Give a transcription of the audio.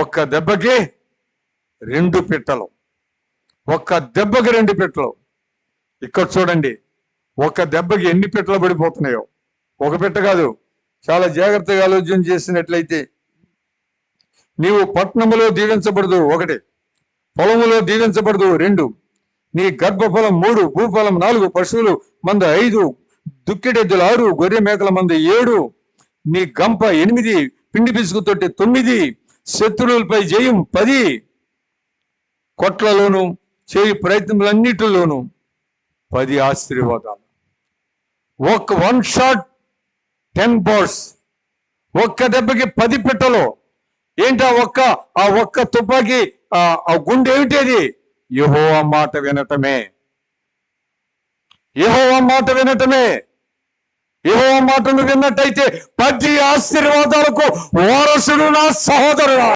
ఒక్క దెబ్బకి రెండు పిట్టలు. ఒక్క దెబ్బకి రెండు పిట్టలు. ఇక్కడ చూడండి ఒక దెబ్బకి ఎన్ని పిట్టలు పడిపోతున్నాయో. ఒక పిట్ట కాదు చాలా జాగ్రత్తగా ఆలోచన చేసినట్లయితే నీవు పట్టణములో దీవించబడదు ఒకటి పొలములో దీవించబడదు రెండు నీ గర్భఫలం మూడు భూఫలం నాలుగు పశువులు మంద ఐదు దుక్కిడెద్దులు ఆరు గొర్రె మేకల మంద ఏడు నీ గంప ఎనిమిది పిండి పిసుకు తొట్టి తొమ్మిది శత్రువులపై జయం పది కొట్లలోను చేయి ప్రయత్నములన్నిటిలోనూ పది ఆశీర్వాదాలు. ఒక వన్ షాట్ టెన్ బాల్స్ ఒక్క దెబ్బకి పది పిట్టలు. ఏంటి ఆ ఒక్క ఆ ఒక్క తుపాకీ ఆ ఆ గుండె ఏమిటేది యహో మాట వినటమే. యహో మాట వినటమే. మాటలు విన్నట్టయితే పది ఆశీర్వాదాలకు వారసుడు నా సహోదరుడా.